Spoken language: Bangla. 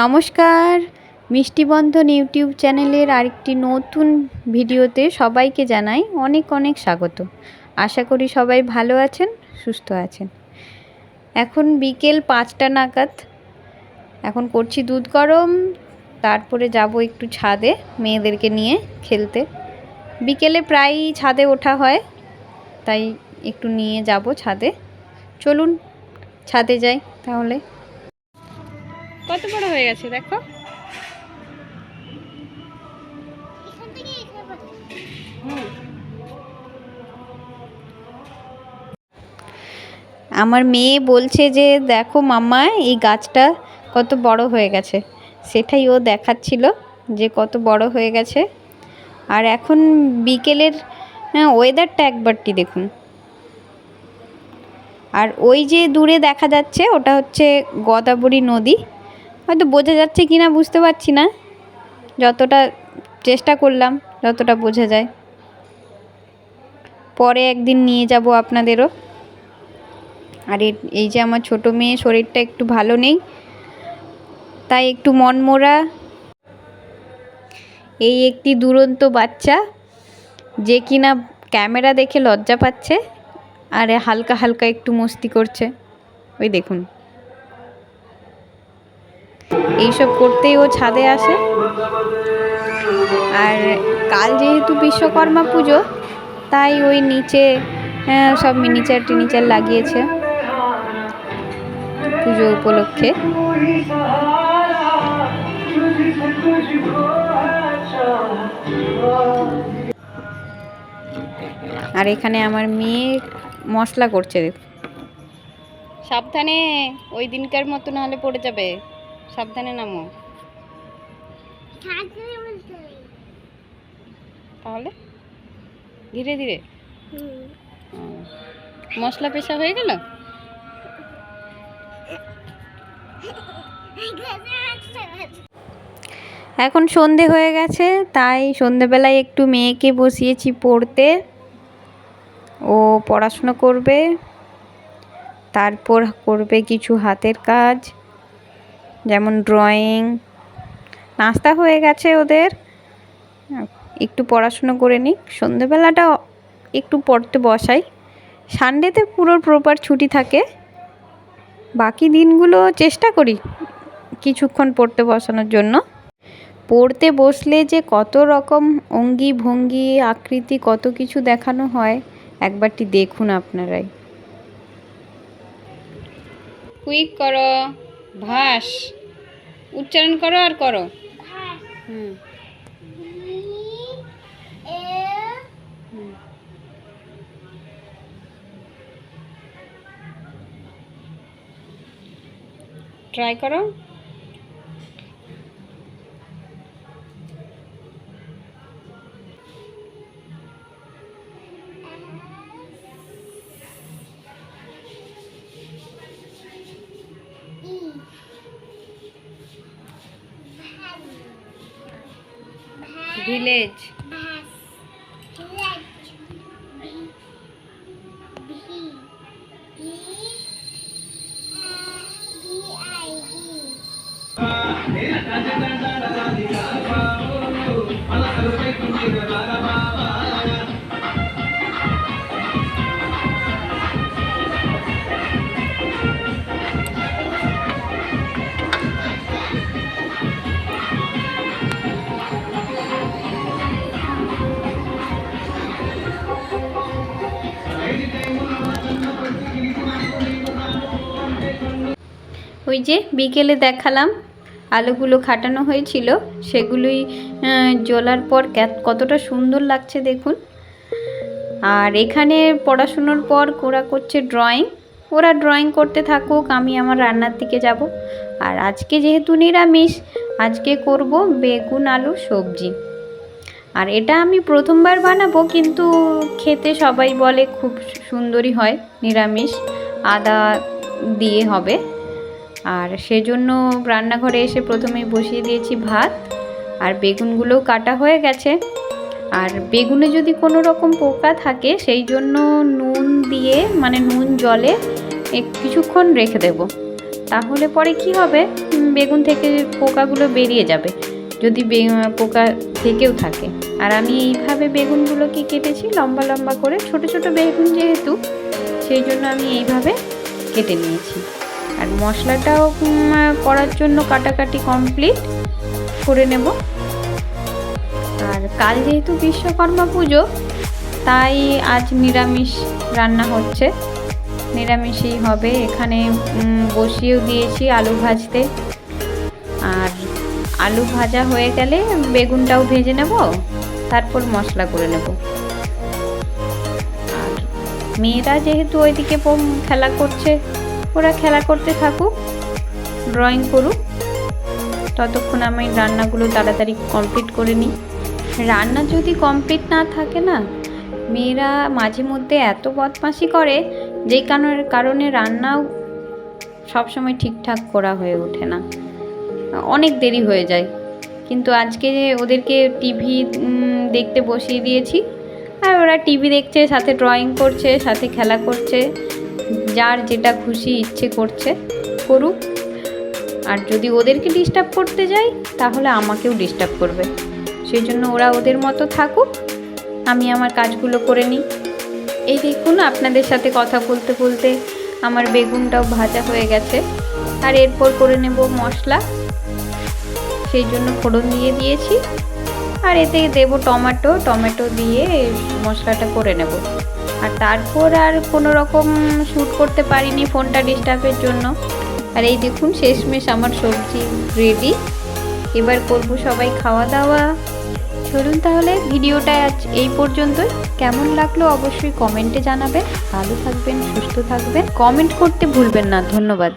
নমস্কার। মিষ্টিবন্ধন ইউটিউব চ্যানেলের আরেকটি নতুন ভিডিওতে সবাইকে জানাই অনেক অনেক স্বাগত। আশা করি সবাই ভালো আছেন, সুস্থ আছেন। এখন বিকেল পাঁচটা নাগাদ। এখন করছি দুধ গরম, তারপরে যাব একটু ছাদে মেয়েদেরকে নিয়ে খেলতে। বিকেলে প্রায়ই ছাদে ওঠা হয়, তাই একটু নিয়ে যাব ছাদে। চলুন, ছাদে যাই তাহলে। কত বড় হয়ে গেছে দেখো। আমার মেয়ে বলছে যে দেখো মাম্মা এই গাছটা কত বড় হয়ে গেছে। সেটাই ও দেখাচ্ছিল যে কত বড় হয়ে গেছে। আর এখন বিকেলের ওয়েদারটা একবারটি দেখুন। আর ওই যে দূরে দেখা যাচ্ছে ওটা হচ্ছে গোদাবরী নদী। হয়তো বোঝা যাচ্ছে কি না বুঝতে পারছি না। যতটা চেষ্টা করলাম, যতটা বোঝা যায়। পরে একদিন নিয়ে যাব আপনাদেরও। আর এই যে আমার ছোট মেয়ে, শরীরটা একটু ভালো নেই। তাই একটু মনমোরা। এই একটি দুরন্ত বাচ্চা, যে কিনা ক্যামেরা দেখে লজ্জা পাচ্ছে, আর হালকা হালকা একটু মস্তি করছে। ওই দেখুন। এইসব করতেই ও ছাদে আসে। আর কাল যেহেতু বিশ্বকর্মা পুজো, তাই ওই নিচে সব মিনিচার টিনিচার লাগিয়েছে পুজো উপলক্ষে। আর এখানে আমার মেয়ে মশলা করছে সাবধানে, ওই দিনকার মতো নাহলে পড়ে যাবে। সাবধানে নামো। তাহলে? ধীরে ধীরে। মশলা পেশা হয়ে গেল? এখন সন্ধে হয়ে গেছে, তাই সন্ধেবেলায় একটু মেয়েকে বসিয়েছি পড়তে। ও পড়াশুনো করবে, তারপর করবে কিছু হাতের কাজ। যেমন ড্রয়িং নাস্তা হয়ে গেছে ওদের। একটু পড়াশুনো করে নিক। সন্ধেবেলাটা একটু পড়তে বসাই। সানডেতে পুরো প্রপার ছুটি থাকে। বাকি দিনগুলো চেষ্টা করি কিছুক্ষণ পড়তে বসানোর জন্য। পড়তে বসলে যে কত রকম অঙ্গি ভঙ্গি আকৃতি, কত কিছু দেখানো হয়, একবারটি দেখুন আপনারাই। কুইক করো। ভাস। উচ্চারণ করো আর করো। হুম। ট্রাই করো। ভিলেজ ওই যে বিকেলে দেখালাম আলুগুলো খাটানো হয়েছিল, সেগুলোই জ্বলার পর কতটা সুন্দর লাগছে দেখুন। আর এখানে পড়াশুনোর পর ওরা করছে ড্রয়িং ওরা ড্রয়িং করতে থাকুক, আমি আমার রান্নার দিকে যাব। আর আজকে যেহেতু নিরামিষ, আজকে করব বেগুন, আলু, সবজি। আর এটা আমি প্রথমবার বানাবো, কিন্তু খেতে সবাই বলে খুব সুন্দরই হয়, নিরামিষ। আদা দিয়ে হবে। আর সেজন্য রান্নাঘরে এসে প্রথমে বসিয়ে দিয়েছি ভাত, আর বেগুনগুলোও কাটা হয়ে গেছে। আর বেগুনে যদি কোনো রকম পোকা থাকে, সেই জন্য নুন দিয়ে মানে নুন জলে কিছুক্ষণ রেখে দেব। তাহলে পরে কি হবে? বেগুন থেকে পোকাগুলো বেরিয়ে যাবে, যদি পোকা থেকেও থাকে। আর আমি এইভাবে বেগুনগুলোকে কেটেছি? লম্বা লম্বা করে। ছোট ছোট বেগুন যেহেতু, সেই জন্য আমি এইভাবে কেটে নিয়েছি। আর মশলাটাও করার জন্য কাটাকাটি কমপ্লিট করে নেব। আর কাল যেহেতু বিশ্বকর্মা পুজো, তাই আজ নিরামিষ রান্না হচ্ছে। নিরামিষই হবে। এখানে বসিয়েও দিয়েছি আলু ভাজতে। আর আলু ভাজা হয়ে গেলে বেগুনটাও ভেজে নেব, তারপর মশলা করে নেব। আর মেয়েরা যেহেতু ওইদিকে খেলা করছে ওরা খেলা করতে থাকুক ড্রয়িং করুক, ততক্ষণ আমি রান্নাগুলো তাড়াতাড়ি কমপ্লিট করে নিই। রান্না যদি কমপ্লিট না থাকে না, মেয়েরা মাঝে মধ্যে এত বদমাশি করে, যেই কারণে কারণে রান্নাও সবসময় ঠিকঠাক করা হয়ে ওঠে না। অনেক দেরি হয়ে যায়। কিন্তু আজকে ওদেরকে টিভি দেখতে বসিয়ে দিয়েছি, আর ওরা টিভি দেখছে, সাথে ড্রয়িং করছে, সাথে খেলা করছে যার যেটা খুশি ইচ্ছে করছে, করুক। আর যদি ওদেরকে ডিস্টার্ব করতে যাই, তাহলে আমাকেও ডিস্টার্ব করবে। সেই জন্য ওরা ওদের মতো থাকুক, আমি আমার কাজগুলো করে নিই। এই দেখুন আপনাদের সাথে কথা বলতে বলতে আমার বেগুনটাও ভাজা হয়ে গেছে। আর এরপর করে নেব মশলা। সেই জন্য ফোড়ন দিয়ে দিয়েছি। আর এতে দেব টমেটো। টমেটো দিয়ে মশলাটা করে নেব। আর তারপর আর কোনো রকম শ্যুট করতে পারিনি ফোনটা ডিস্টার্বের জন্য। আর এই দেখুন, শেষমেশ আমার সবজি রেডি এবার করব সবাই খাওয়া দাওয়া। চলুন তাহলে ভিডিওটা আজ এই পর্যন্তই। কেমন লাগল অবশ্যই কমেন্টে জানাবেন। ভালো থাকবেন, সুস্থ থাকবেন। কমেন্ট করতে ভুলবেন না। ধন্যবাদ।